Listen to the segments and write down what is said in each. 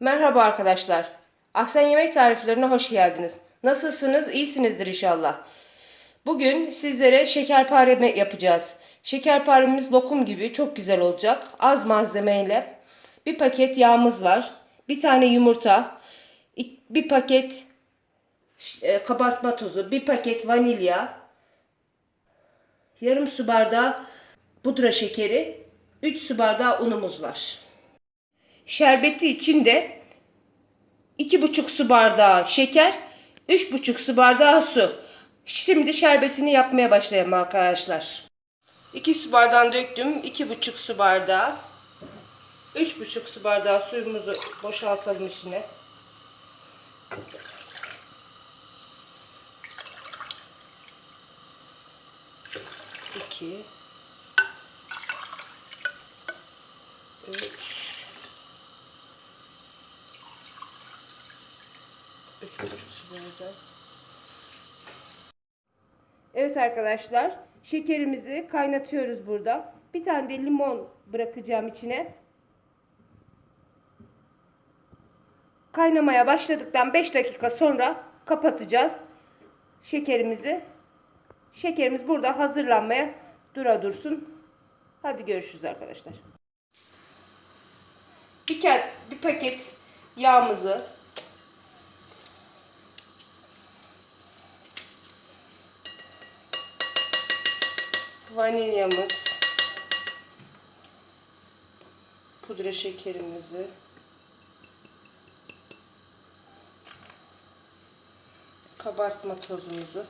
Merhaba arkadaşlar. Aksen Yemek Tariflerine hoş geldiniz. Nasılsınız? İyisinizdir inşallah. Bugün sizlere şekerpare yapacağız. Şekerparemiz lokum gibi çok güzel olacak. Az malzemeyle. Bir paket yağımız var. Bir tane yumurta. Bir paket e, kabartma tozu. Bir paket vanilya. Yarım su bardağı pudra şekeri. 3 su bardağı unumuz var. Şerbeti için de 2,5 su bardağı şeker, 3,5 su bardağı su. Şimdi şerbetini yapmaya başlayalım arkadaşlar. 2 su bardağını döktüm. 2,5 su bardağı. 3,5 su bardağı suyumuzu boşaltalım içine. İki. Üç. Evet arkadaşlar. Şekerimizi kaynatıyoruz burada. Bir tane de limon bırakacağım içine. Kaynamaya başladıktan 5 dakika sonra kapatacağız şekerimizi. Şekerimiz burada hazırlanmaya dura dursun. Hadi görüşürüz arkadaşlar. Bir, bir paket yağımızı vanilyamız pudra şekerimizi kabartma tozumuzu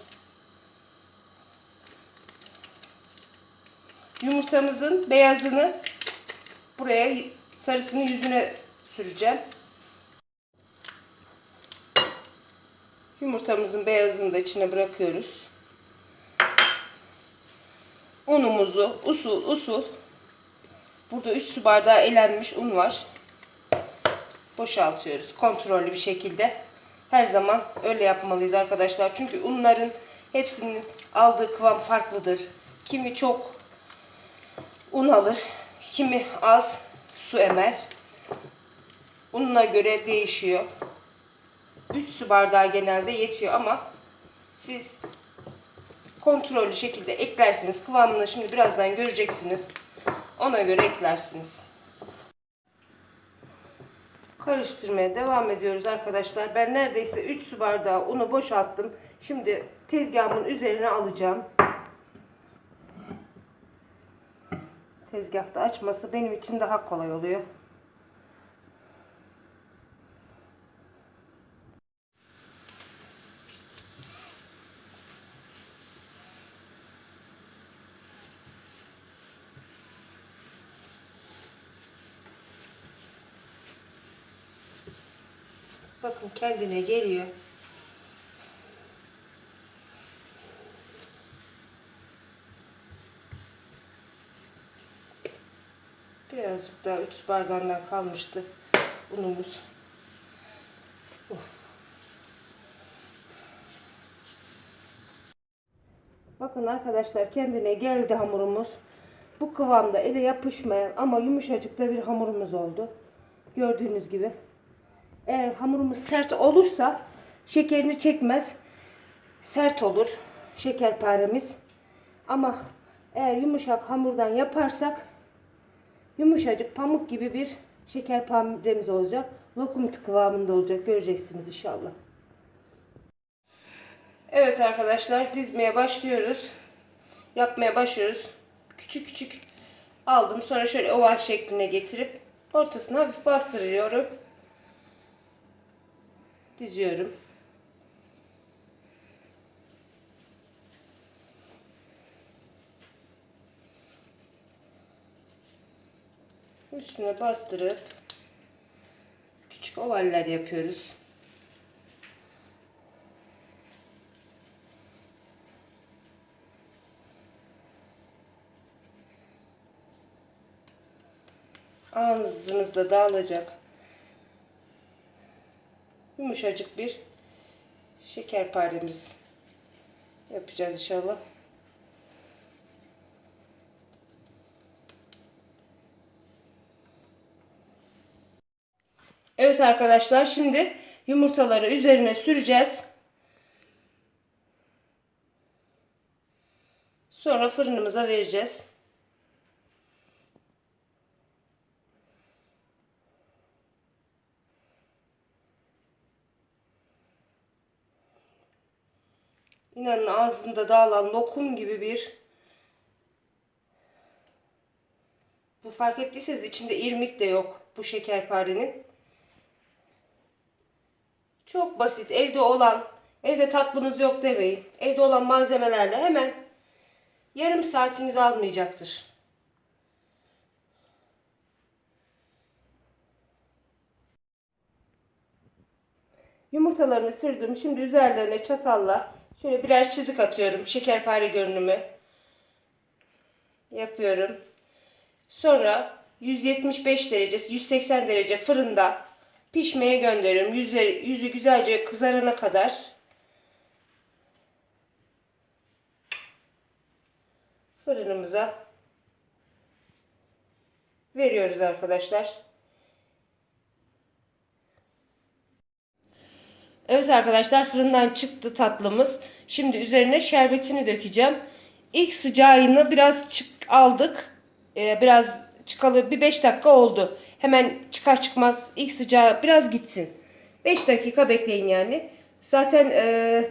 yumurtamızın beyazını buraya sarısını yüzüne süreceğim. Yumurtamızın beyazını da içine bırakıyoruz. Unumuzu usul usul burada 3 su bardağı elenmiş un var. Boşaltıyoruz kontrollü bir şekilde. Her zaman öyle yapmalıyız arkadaşlar. Çünkü unların hepsinin aldığı kıvam farklıdır. Kimi çok un alır, kimi az su emer. Ununa göre değişiyor. 3 su bardağı genelde yetiyor ama siz kontrollü şekilde eklersiniz. Kıvamını şimdi birazdan göreceksiniz. Ona göre eklersiniz. Karıştırmaya devam ediyoruz arkadaşlar. Ben neredeyse 3 su bardağı unu boşalttım. Şimdi tezgahımın üzerine alacağım. Tezgahta açması benim için daha kolay oluyor. Bakın kendine geliyor. Birazcık daha 3 bardağından kalmıştı unumuz. Bakın arkadaşlar kendine geldi hamurumuz. Bu kıvamda ele yapışmayan ama yumuşacık da bir hamurumuz oldu. Gördüğünüz gibi. Eğer hamurumuz sert olursa şekerini çekmez. Sert olur şekerparemiz. Ama eğer yumuşak hamurdan yaparsak yumuşacık pamuk gibi bir şekerparemiz olacak. Lokum kıvamında olacak. Göreceksiniz inşallah. Evet arkadaşlar dizmeye başlıyoruz. Yapmaya başlıyoruz. Küçük küçük aldım. Sonra şöyle oval şekline getirip ortasına hafif bastırıyorum diziyorum. Üstüne bastırıp küçük ovaller yapıyoruz. Ağzınızda dağılacak yumuşacık bir şekerparemiz yapacağız inşallah. Evet arkadaşlar şimdi yumurtaları üzerine süreceğiz. Sonra fırınımıza vereceğiz. İnanın ağzında dağılan lokum gibi bir bu fark ettiyseniz içinde irmik de yok bu şekerparenin. Çok basit. Evde olan, evde tatlımız yok demeyin. Evde olan malzemelerle hemen yarım saatinizi almayacaktır. Yumurtalarını sürdüm. Şimdi üzerlerine çatalla şöyle birer çizik atıyorum. Şekerpare görünümü yapıyorum. Sonra 175 derece, 180 derece fırında pişmeye gönderiyorum. Yüzü, yüzü güzelce kızarana kadar. Fırınımıza veriyoruz arkadaşlar. Evet arkadaşlar fırından çıktı tatlımız. Şimdi üzerine şerbetini dökeceğim. İlk sıcağını biraz çık aldık. Ee, biraz çıkalı bir 5 dakika oldu. Hemen çıkar çıkmaz ilk sıcağı biraz gitsin. 5 dakika bekleyin yani. Zaten e,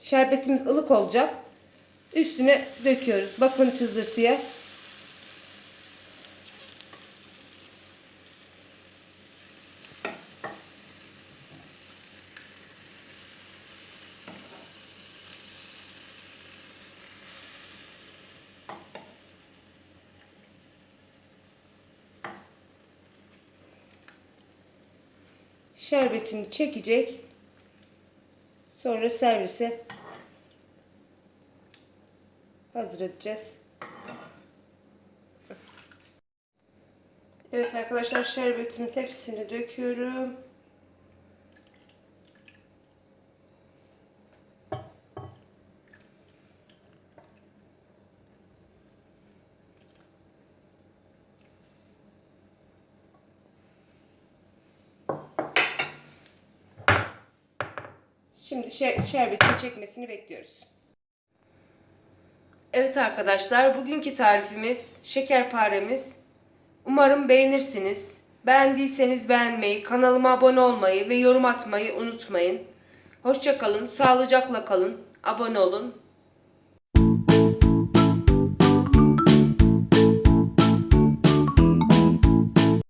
şerbetimiz ılık olacak. Üstüne döküyoruz. Bakın çızırtıya. Şerbetini çekecek. Sonra servise hazır edeceğiz. Evet arkadaşlar şerbetimin hepsini döküyorum. Şimdi şer şerbetini çekmesini bekliyoruz. Evet arkadaşlar bugünkü tarifimiz şekerparemiz. Umarım beğenirsiniz. Beğendiyseniz beğenmeyi, kanalıma abone olmayı ve yorum atmayı unutmayın. Hoşçakalın, sağlıcakla kalın, abone olun.